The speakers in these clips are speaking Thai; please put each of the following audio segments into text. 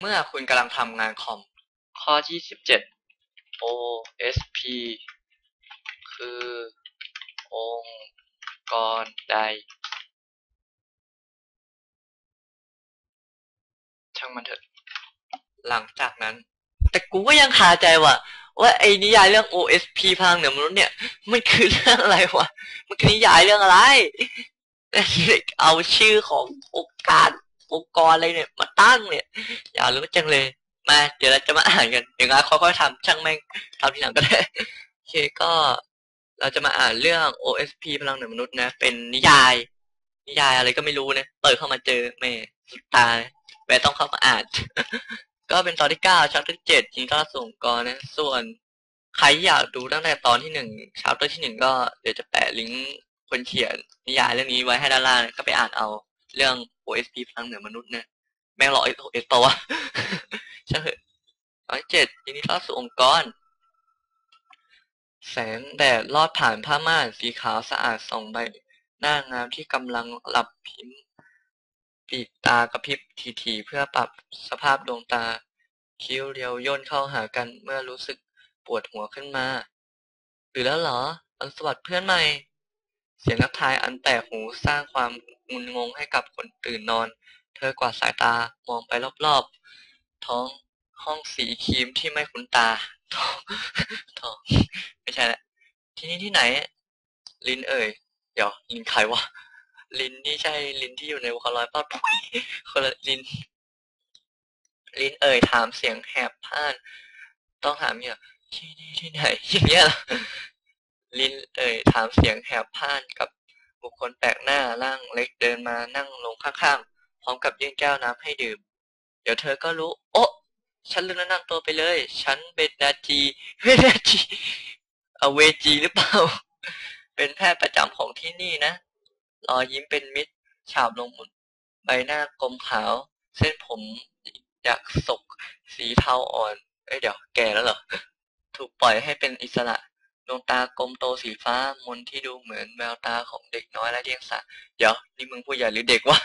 เมื่อคุณกำลังทำงานคอม ข้อที่สิบเจ็ด OSP คือ องค์กรใด ช่างมันเถอะ หลังจากนั้น แต่กูก็ยังคาใจว่าว่าไอ้นิยายเรื่อง OSP พลังเหนือมนุษย์เนี่ย มันคือเรื่องอะไรวะ มันคือนิยายเรื่องอะไรแต่เอาชื่อขององค์การ องค์กรอะไรเนี่ย มาตั้งเนี่ย อย่ารู้จังเลย มา เดี๋ยวเราจะมาอ่านกันเดี๋ยวงั้นค่อยๆทำช่างแม่งทำทีหลังก็ได้โอเคก็เราจะมาอ่านเรื่อง OSP พลังเหนือมนุษย์นะ เป็นนิยาย นิยายอะไรก็ไม่รู้นะ เปิดเข้ามาเจอแม่สุดตายแม่ต้องเข้ามาอ่าน ก็เป็นตอนที่เก้าชัปเตอร์เจ็ดยิงต้อนรับสู่องค์กรนะ ส่วนใครอยากดูตั้งแต่ตอนที่หนึ่งชัปเตที่หนึ่งก็เดี๋ยวจะแปะลิงก์คนเขียนนิยายเรื่องนี้ไว้ให้ด้านล่างก็ไปอ่านเอาเรื่อง OSP พลังเหนือมนุษย์เนะแม่งรอเอเอตัวใช่เหอะร้อยเจ็ดยินดีต้อนรับสู่องค์กร แสงแดดลอดผ่านผ้าม่านสีขาวสะอาดส่องใบ หน้างามที่กำลังหลับพิมพ์ปีกตากระพริบทีๆเพื่อปรับสภาพดวงตา คิ้วเรียวย่นเข้าหากันเมื่อรู้สึกปวดหัวขึ้นมา หรือแล้วเหรออสวัสดเพื่อนใหม่ เสียงทักทายอันแปลกหูสร้างความงุนงงให้กับคนตื่นนอน เธอกวาดสายตามองไปรอบๆ ท้องห้องสีครีมที่ไม่คุ้นตาท้องท้องไม่ใช่แหละที่นี่ที่ไหน ลินเอ่ย เดี๋ยว ลินใครวะ ลินนี่ใช่ลินที่อยู่ในวอลลอยป้าพุ้ยคนละลิน ลินเอ่ยถามเสียงแหบพ่าน ต้องถามเนี่ยที่นี่ที่ไหนอย่างเงี้ย ลิ้นเอ่ยถามเสียงแหบพ่านกับบุคคลแปลกหน้าร่างเล็กเดินมานั่งลงข้างๆ พร้อมกับยื่นแก้วน้ำให้ดื่ม เดี๋ยวเธอก็รู้ โอ้ฉันลืมแนะนำตัวไปเลย ฉันเบนดาจีเบนาจีเอาเวจีหรือเปล่า เป็นแพทย์ประจำของที่นี่นะ รอยยิ้มเป็นมิตร ฉาบลงบนใบหน้ากลมขาว เส้นผมอยากศกสีเทาอ่อน เอ้ยเดี๋ยวแก่แล้วเหรอ ถูกปล่อยให้เป็นอิสระ ดวงตากลมโตสีฟ้ามนที่ดูเหมือนแววตาของเด็กน้อยและเดียงสาเดี๋ยวนี่มึงผู้ใหญ่หรือเด็กวะ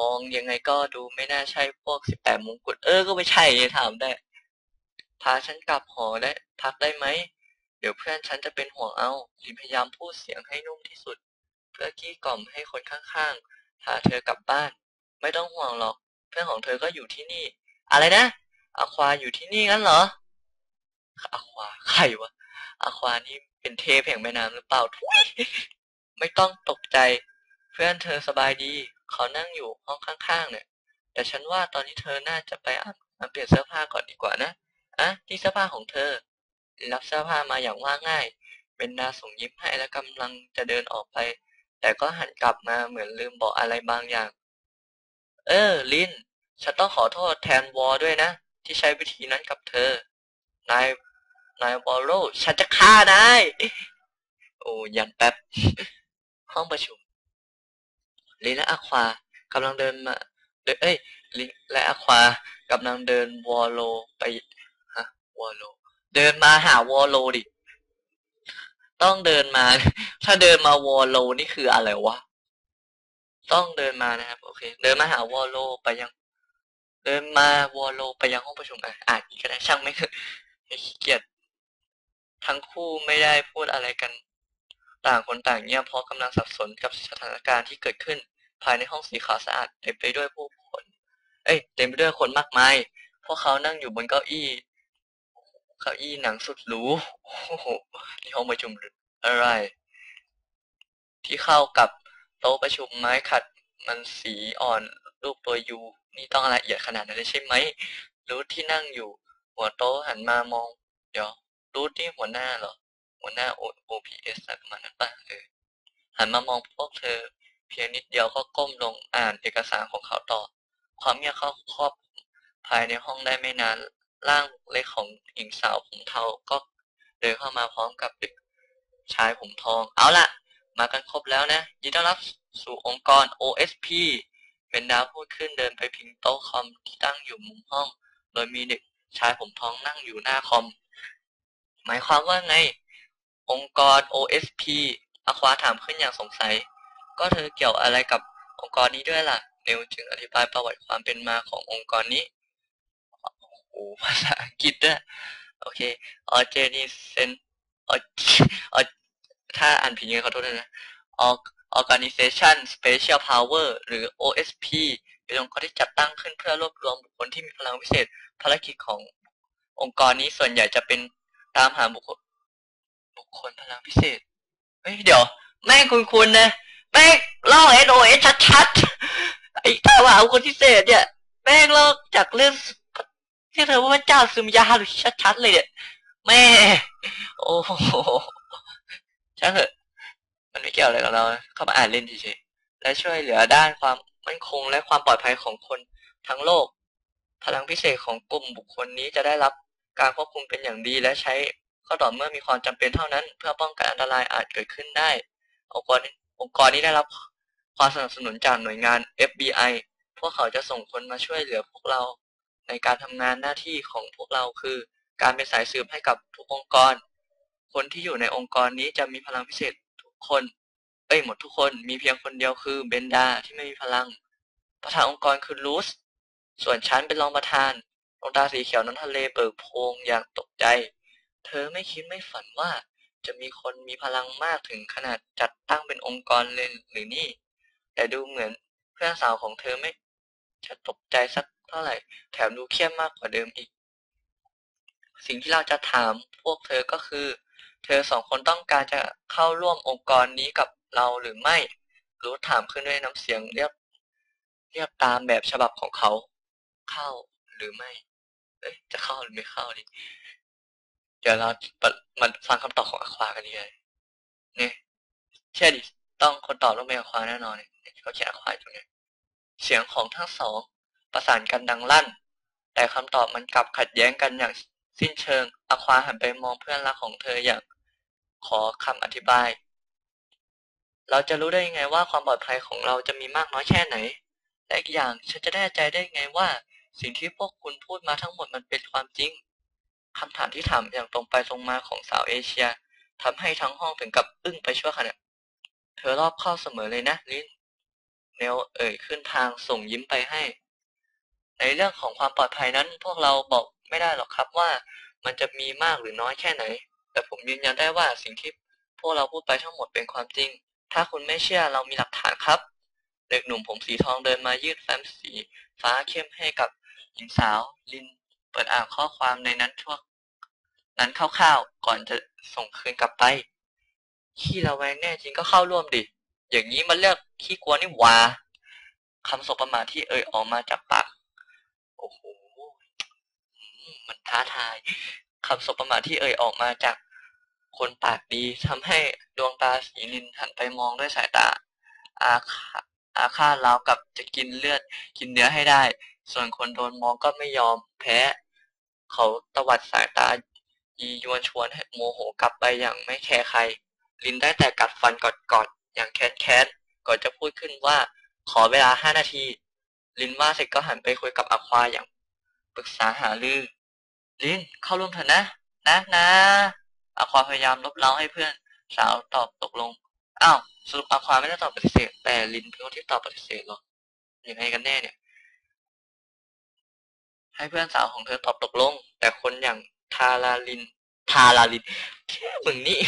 มองยังไงก็ดูไม่น่าใช่พวกสิบแปดมงกุฎเออก็ไม่ใช่ไงถามได้ พาฉันกลับหอได้พักได้ไหม เดี๋ยวเพื่อนฉันจะเป็นห่วงเอาลินพยายามพูดเสียงให้นุ่มที่สุด เพื่อกี้กล่อมให้คนข้างๆพาเธอกลับบ้าน ไม่ต้องห่วงหรอก เพื่อนของเธอก็อยู่ที่นี่ อะไรนะอควาอยู่ที่นี่งั้นเหรออควาใครวะ อาควานี่เป็นเทพแห่งแม่น้ำหรือเปล่าทุยไม่ต้องตกใจ เพื่อนเธอสบายดี เขานั่งอยู่ห้องข้างๆ เนี่ย แต่ฉันว่าตอนนี้เธอน่าจะไปอาบน้ำเปลี่ยนเสื้อผ้าก่อนดีกว่านะอะที่เสื้อผ้าของเธอ รับเสื้อผ้ามาอย่างว่าง่าย เป็นนาส่งยิ้มให้และกำลังจะเดินออกไป แต่ก็หันกลับมาเหมือนลืมบอกอะไรบางอย่าง เออ ลิน ฉันต้องขอโทษแทนวอด้วยนะ ที่ใช้วิธีนั้นกับเธอนาย นายวอลโลฉันจะฆ่านาย โอ้ยันแป๊บ ห้องประชุม ลินและอาควากำลังเดินมา เดินเอ้ย ลินและอาควากำลังเดินวอลโลไป ฮะ วอลโล เดินมาหาวอลโลดิ ต้องเดินมา ถ้าเดินมาวอลโลนี่คืออะไรวะ ต้องเดินมานะครับ โอเค เดินมาหาวอลโลไปยังเดินมาวอลโลไปยังห้องประชุมอะอ่านอีกก็ได้ช่างไม่ขี้เกียจ ทั้งคู่ไม่ได้พูดอะไรกัน ต่างคนต่างเงียบเพราะกำลังสับสนกับสถานการณ์ที่เกิดขึ้น ภายในห้องสีขาวสะอาดเต็มไปด้วยผู้คน เอ้ยเต็มไปด้วยคนมากมาย พวกเขานั่งอยู่บนเก้าอี้ เก้าอี้หนังสุดหรูโอ้โหที่ห้องประชุมอะไร ที่เข้ากับโต๊ะประชุมไม้ขัดมันสีอ่อนรูปตัวยูนี่ต้องละเอียดขนาดนั้นเลยใช่ไหมรูทที่นั่งอยู่ หัวโต๊ะหันมามอง เดี๋ยว รูทที่หัวหน้าเหรอ หัวหน้า OPS อะไรประมาณนั้นป่ะเออหันมามองพวกเธอ เพียงนิดเดียวก็ก้มลงอ่านเอกสารของเขาต่อ ความเงียบเข้าครอบภายในห้องได้ไม่นาน ร่างเล็กของหญิงสาวผมเทาก็เดินเข้ามาพร้อมกับเด็กชายผมทอง เอาล่ะ มากันครบแล้วนะ ยินดีต้อนรับสู่องค์กร OSP เป็นดาวพูดขึ้นเดินไปพิงโต๊ะคอมที่ตั้งอยู่มุมห้อง โดยมีเด็กชายผมทองนั่งอยู่หน้าคอม หมายความว่าไง องค์กร OSP อาควาถามขึ้นอย่างสงสัย ก็เธอเกี่ยวอะไรกับองค์กรนี้ด้วยล่ะ เนวจึงอธิบายประวัติความเป็นมาขององค์กรนี้ภาษาอังกฤษด้วยโอเค organization ออถ้าอ่านผิดยังไงขอโทษด้วยนะ Organization Special Power หรือ OSP เป็นองค์กรที่จัดตั้งขึ้นเพื่อรวบรวมบุคคลที่มีพลังพิเศษ ภารกิจขององค์กรนี้ส่วนใหญ่จะเป็น ตามหาบุคคลบุคคลพลังพิเศษเฮ้ยเดี๋ยว แม่คุณคุณนะ แม่ลอก SOS ชัดๆไอ้ตามหาบุคคลพิเศษเนี่ย แม่ลอกจากเรื่องที่เธอว่าพระเจ้าซึมยาหรือชัดๆเลยเนี่ยแม่ โอ้โหช่างเถอะมันไม่เกี่ยวอะไรกับเรา เข้ามาอ่านเล่นเฉยๆและช่วยเหลือด้านความมั่นคงและความปลอดภัยของคนทั้งโลก พลังพิเศษของกลุ่มบุคคลนี้จะได้รับ การควบคุมเป็นอย่างดีและใช้ก็ต่อเมื่อมีความจำเป็นเท่านั้น เพื่อป้องกันอันตรายอาจเกิดขึ้นได้ องค์กรองค์กรนี้ได้รับความสนับสนุนจากหน่วยงาน FBI พวกเขาจะส่งคนมาช่วยเหลือพวกเรา ในการทำงานหน้าที่ของพวกเราคือ การเป็นสายสืบให้กับทุกองค์กร คนที่อยู่ในองค์กรนี้จะมีพลังพิเศษทุกคนเอ้ยหมดทุกคนมีเพียงคนเดียวคือเบนดาที่ไม่มีพลัง ประธานองค์กรคือลูสส่วนฉันเป็นรองประธาน ดวงตาสีเขียวนั้นทะเลเบิกโพงอย่างตกใจ เธอไม่คิดไม่ฝันว่า จะมีคนมีพลังมากถึงขนาดจัดตั้งเป็นองค์กรเลยหรือนี่ แต่ดูเหมือนเพื่อนสาวของเธอไม่ จะตกใจสักเท่าไหร่ แถมดูเครียดมากกว่าเดิมอีก สิ่งที่เราจะถามพวกเธอก็คือ เธอสองคนต้องการจะเข้าร่วมองค์กรนี้กับเราหรือไม่ รู้ถามขึ้นด้วยน้ำเสียงเรียบเรียบตามแบบฉบับของเขา เข้าหรือไม่ จะเข้าหรือไม่เข้าดิเดี๋ยวเรามาฟังคำตอบของอควากันดีเลยเนี่ยเช่ดิต้องคนตอบต้องเป็นอควาแน่นอนเนี่ยเขาเขียนอควาตรงนี้เสียงของทั้งสองประสานกันดังลั่น แต่คำตอบมันกลับขัดแย้งกันอย่างสิ้นเชิงอควาหันไปมองเพื่อนรักของเธออย่างขอคำอธิบาย เราจะรู้ได้ยังไงว่าความปลอดภัยของเราจะมีมากน้อยแค่ไหน และอีกอย่างฉันจะแน่ใจได้ไงว่า สิ่งที่พวกคุณพูดมาทั้งหมดมันเป็นความจริงคำถามที่ถามอย่างตรงไปตรงมาของสาวเอเชียทำให้ทั้งห้องถึงกับอึ้งไปชั่วขณะเธอรอบเข้าเสมอเลยนะลินเนลเอ่ยขึ้นทางส่งยิ้มไปให้ ในเรื่องของความปลอดภัยนั้น พวกเราบอกไม่ได้หรอกครับว่ามันจะมีมากหรือน้อยแค่ไหน แต่ผมยืนยันได้ว่าสิ่งที่พวกเราพูดไปทั้งหมดเป็นความจริง ถ้าคุณไม่เชื่อเรามีหลักฐานครับ เด็กหนุ่มผมสีทองเดินมายืดแฟ้มสีฟ้าเข้มให้กับ ญิงสาว ลินเปิดอ่านข้อความในนั้นทั่วนั้นคร่าวๆก่อนจะส่งคืนกลับไป ขี้ระแวงแน่จริงก็เข้าร่วมดิ อย่างนี้มันเลือกขี้กลัวนี่ว่าคำสบประมาทที่เอ่ยออกมาจากปากโอ้โหมันท้าทายคำสบประมาทที่เอ่ยออกมาจากคนปากดีทำให้ดวงตาสีลินหันไปมองด้วยสายตา อาฆาอาฆาตราวกับจะกินเลือด กินเนื้อให้ได้ ส่วนคนโดนมองก็ไม่ยอมแพ้ เขาตวัดสายตายียวนชวนให้โมโหกลับไปอย่างไม่แคร์ใคร ลินได้แต่กัดฟันกอดๆอย่างแค้นๆก่อนจะพูดขึ้นว่าขอเวลาห้านาที ลินว่าเสร็จก็หันไปคุยกับอควาอย่างปรึกษาหารือ ลินเข้าร่วมเถอะนะ นะนะอควาพยายามลบเล้าให้เพื่อนสาวตอบตกลงอ้าวสรุปอควาไม่ได้ตอบปฏิเสธ แต่ลินเป็นคนที่ตอบปฏิเสธหรอยังไงกันแน่เนี่ย ให้เพื่อนสาวของเธอตอบตกลง แต่คนอย่างทาราลิน ทาราลินมึงนี่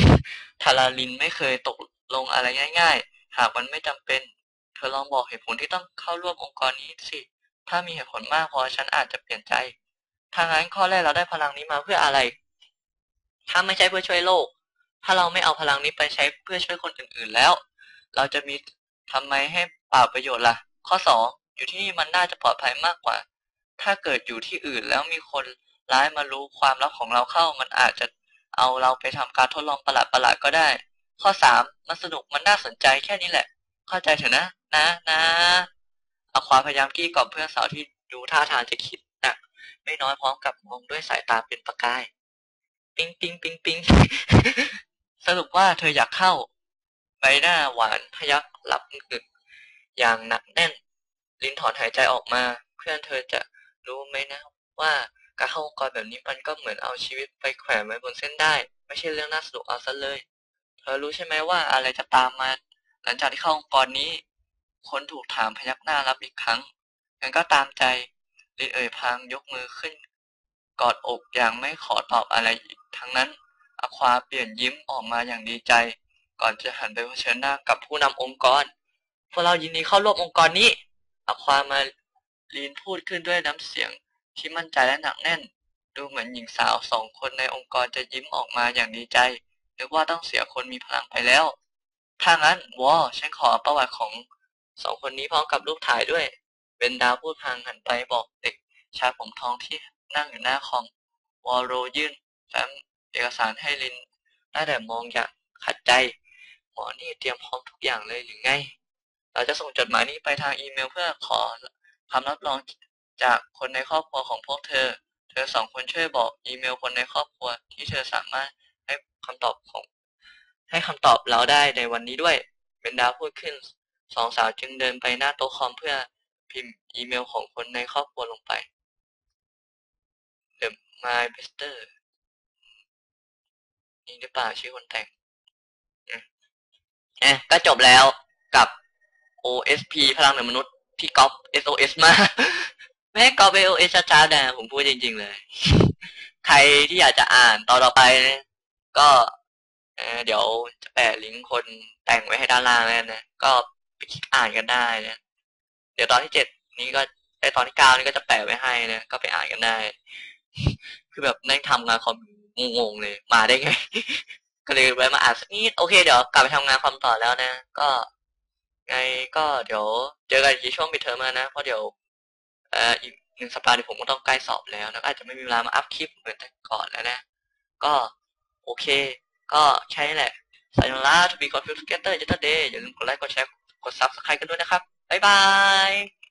ทาราลินไม่เคยตกลงอะไรง่าย ๆ หากมันไม่จำเป็น เธอลองบอกเหตุผลที่ต้องเข้าร่วมองค์กรนี้สิ ถ้ามีเหตุผลมากพอฉันอาจจะเปลี่ยนใจทางนั้นข้อแรกเราได้พลังนี้มาเพื่ออะไร ถ้าไม่ใช่เพื่อช่วยโลก ถ้าเราไม่เอาพลังนี้ไปใช้เพื่อช่วยคนอื่นๆแล้ว เราจะมีทำไมให้เปล่าประโยชน์ล่ะ ข้อสองอยู่ที่นี่มันน่าจะปลอดภัยมากกว่า ถ้าเกิดอยู่ที่อื่นแล้วมีคนร้ายมารู้ความลับของเราเข้า มันอาจจะเอาเราไปทำการทดลองประหลาดๆก็ได้ ข้อสามมันสนุกมันน่าสนใจแค่นี้แหละ เข้าใจเถอะนะ นะนะเอาความพยายามกี้ก่อมเพื่อนสาวที่ดูท่าทางจะคิดหนักไม่น้อยพร้อมกับมองด้วยสายตาเป็นประกาย ปิ๊งปิ๊งปิ๊งปิ๊งสรุปว่าเธออยากเข้า ใบหน้าหวานพยักหลับงึกอย่างหนักแน่น ลิ้นถอนหายใจออกมา เพื่อนเธอจะ รู้ไหมนะว่าการเข้าองค์กรแบบนี้มันก็เหมือนเอาชีวิตไปแขวนไว้บนเส้นได้ ไม่ใช่เรื่องน่าสนุกเอาซะเลย เธอรู้ใช่ไหมว่าอะไรจะตามมา หลังจากที่เข้าองค์กรนี้ คนถูกถามพยักหน้ารับอีกครั้งงั้นก็ตามใจลินเอ่ยพางยกมือขึ้น กอดอกอย่างไม่ขอตอบอะไรอีกทั้งนั้นอควาเปลี่ยนยิ้มออกมาอย่างดีใจ ก่อนจะหันไปเผชิญหน้ากับผู้นำองค์กรพวกเรายินดีเข้าร่วมองค์กรนี้อความา ลีนพูดขึ้นด้วยน้ำเสียงที่มั่นใจและหนักแน่น ดูเหมือนหญิงสาวสองคนในองค์กรจะยิ้มออกมาอย่างดีใจนึกว่าต้องเสียคนมีพลังไปแล้ว ถ้างั้นวอฉันขอประวัติของสองคนนี้พร้อมกับรูปถ่ายด้วยเบนดาพูดพลางหันไปบอกเด็กชายผมทองที่นั่งอยู่หน้าคอมวอโรยื่นแฟ้มเอกสารให้ลินได้แต่มองอย่างขัดใจ หมอนี่เตรียมพร้อมทุกอย่างเลยหรือไง เราจะส่งจดหมายนี้ไปทางอีเมลเพื่อขอ คำรับรองจากคนในครอบครัวของพวกเธอ เธอสองคนช่วยบอกอีเมลคนในครอบครัว ที่เธอสามารถให้คำตอบของ ให้คำตอบเราได้ในวันนี้ด้วยเบนดาพูดขึ้น สองสาวจึงเดินไปหน้าโต๊ะคอมเพื่อพิมพ์อีเมลของคนในครอบครัวลงไป The My Bester นี่หรือเปล่าชื่อคนแต่งอืมเอ๊ะก็จบแล้วกับ OSP พลังเหนือมนุษย์ ที่ก๊อป SOS มาไม่ให้ก๊อป SOS ช้าๆนะผมพูดจริง ๆ เลย ใครที่อยากจะอ่านต่อต่อไปนะก็เเดี๋ยวจะแปะลิงก์คนแต่งไว้ให้ด้านล่างแล้วนะ ก็ไปคลิกอ่านกันได้นะ เดี๋ยวตอนที่เจ็ดนี้ก็ไอตอนที่เก้านี้ก็จะแปะไว้ให้นะ ก็ไปอ่านกันได้ คือแบบนั่งทำงานคอมงงๆเลย มาได้ไง ก็เลยแวะมาอ่านสักนิด โอเค เดี๋ยวกลับไปทำงานคอมต่อแล้วนะ ก็ ไงก็เดี๋ยวเจอกันที่ช่วงปิดเทอมนะ เพราะเดี๋ยวเอ่ออีกหนึ่งสัปดาห์เดี๋ยผมก็ต้องใกล้สอบแล้วนะอาจจะไม่มีเวลามาอัพคลิปเหมือนแต่ก่อนแล้วนะ ก็โอเค ก็ใช่แหละสายลาทูบีคอนฟิวส์เตเตอร์เจตเดย์อย่าลืมกดไลค์กดแชร์กดซับสไครต์กันด้วยนะครับ บ๊ายบาย